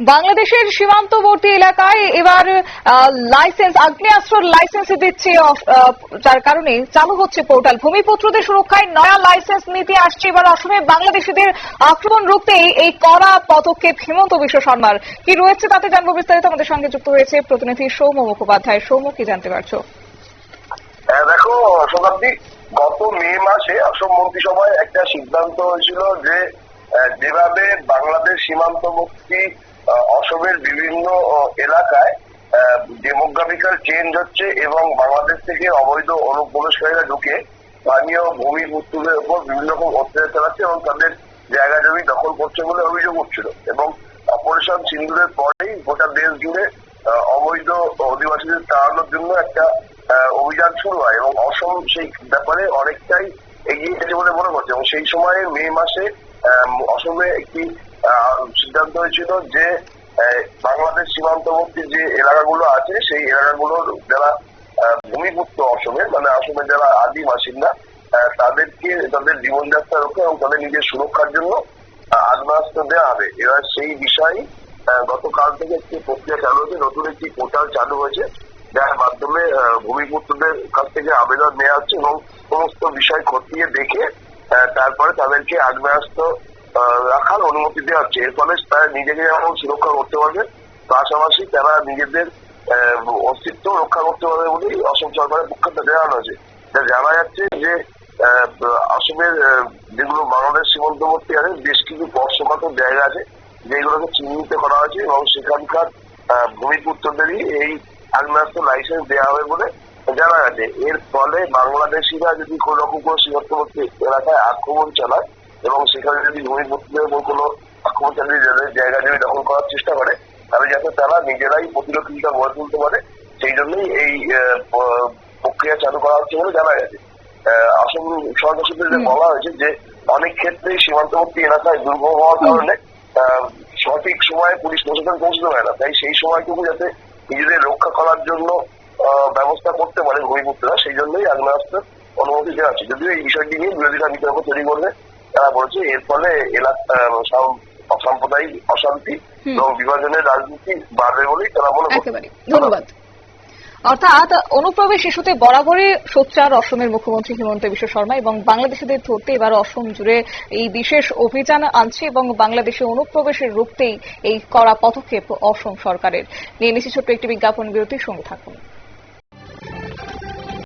বাংলাদেশের সীমান্তবর্তী এলাকায় এবার লাইসেন্স আগ্নেয়াস্ত্র লাইসেন্স দিচ্ছে যার কারণে চালু হচ্ছে পোর্টাল ভূমিপুত্রদের সুরক্ষায় নয়া লাইসেন্স নীতি আসছে এবার অসমে। বাংলাদেশিদের আক্রমণ রুখতে এই কড়া পদক্ষেপ হিমন্ত বিশ্ব শর্মার। কি রয়েছে তাতে জানব বিস্তারিত। আমাদের সঙ্গে যুক্ত হয়েছে প্রতিনিধি সৌম্য মুখোপাধ্যায়। সৌম্য কি জানতে পারছ? হ্যাঁ, দেখো শতাব্দী গত মে মাসে অসম মন্ত্রিসভায় একটা সিদ্ধান্ত হয়েছিল যে যেভাবে বাংলাদেশ সীমান্তবর্তী অসমের বিভিন্ন এলাকায় ডেমোগ্রাফিক্যাল চেঞ্জ হচ্ছে এবং বাংলাদেশ থেকে অবৈধ অনুপ্রবেশকারীরা ঢুকে স্থানীয় ভূমিপুত্রদের উপর বিভিন্ন রকম অত্যাচার চালাচ্ছে এবং তাদের জায়গা জমি দখল করছে বলে অভিযোগ উঠছিল। এবং অপারেশন সিন্দুরের পরেই গোটা দেশ জুড়ে অবৈধ অধিবাসীদের তাড়ানোর জন্য একটা অভিযান শুরু হয় এবং অসম সেই ব্যাপারে অনেকটাই এগিয়ে গেছে বলে মনে করছে এবং সেই সময়ে মে মাসে অসমে একটি সিদ্ধান্ত হয়েছিল যে বাংলাদেশ সীমান্তবর্তী যে এলাকাগুলো আছে, সেই এলাকাগুলোর যারা ভূমিপুত্র অসমের মানে অসমের যারা আদি বাসিন্দা তাদেরকে, তাদের জীবনযাত্রা রক্ষা এবং তাদের নিজের সুরক্ষার জন্য আগ্নেয়াস্ত্র দেওয়া হবে। এবার সেই বিষয়ে গতকাল থেকে একটি প্রক্রিয়া চালু হয়েছে, নতুন একটি পোর্টাল চালু হয়েছে, যার মাধ্যমে ভূমিপুত্রদের কাছ থেকে আবেদন নেওয়া হচ্ছে এবং সমস্ত বিষয় খতিয়ে দেখে তারপরে তাদেরকে আগ্নেয়াস্ত্র রাখার অনুমতি দেওয়া হচ্ছে। এর ফলে তারা নিজেকে যেমন সুরক্ষা করতে পারবে, পাশাপাশি তারা নিজেদের অস্তিত্ব রক্ষা করতে পারবে বলেই অসম সরকারের পক্ষ থেকে জানানো হয়েছে। জানা যাচ্ছে যে আসামের যেগুলো বাংলাদেশ সীমান্তবর্তী আছে, বেশ কিছু বর্ষপাতের জায়গা আছে, যেগুলোকে চিহ্নিত করা হয়েছে এবং সেখানকার ভূমিপুত্রদেরই এই আগ্নেয়াস্ত্র লাইসেন্স দেওয়া হবে বলে জানা গেছে এর ফলে বাংলাদেশিরা যদি কোন রকম কোনো সীমান্তবর্তী এলাকায় আক্রমণ চালায় এবং সেখানে যদি ভূমিপুত্রদের উপর কোনো আক্রমণ চালিয়ে যাদের জায়গা জমি দখল করার চেষ্টা করে তাহলে যাতে তারা নিজেরাই প্রতিরক্ষিতা গড়ে তুলতে পারে সেই জন্যই এই প্রক্রিয়া চালু করা হচ্ছে বলে জানা গেছে। আসল সরকার সূত্রে বলা হয়েছে যে অনেক ক্ষেত্রে সীমান্তবর্তী এলাকায় দুর্ভোগ হওয়ার কারণে সঠিক সময়ে পুলিশ প্রশাসন পৌঁছতে পারে না। তাই সেই সময়টুকু যাতে নিজেদের রক্ষা করার জন্য ব্যবস্থা করতে পারে ভূমিপুত্ররা সেই জন্যই আগ্নেয়াস্ত্র অনুমতি দেওয়া আছে। যদিও এই বিষয়টি নিয়ে বিরোধীরা বিতর্ক তৈরি করলে তারা বলছে এর ফলে এলাকা সাম্প্রদায়িক অশান্তি এবং বিভাজনের রাজনীতি বাড়বে বলেই তারা মনে ধন্যবাদ। অর্থাৎ অনুপ্রবেশ ইস্যুতে বরাবরই সোচ্চার অসমের মুখ্যমন্ত্রী হিমন্ত বিশ্ব শর্মা এবং বাংলাদেশিদের ধরতে এবার অসম জুড়ে এই বিশেষ অভিযান আনছে এবং বাংলাদেশে অনুপ্রবেশের রুখতেই এই কড়া পদক্ষেপ অসম সরকারের। নিয়ে নিচ্ছি ছোট্ট একটি বিজ্ঞাপন বিরতির সঙ্গে থাকুন।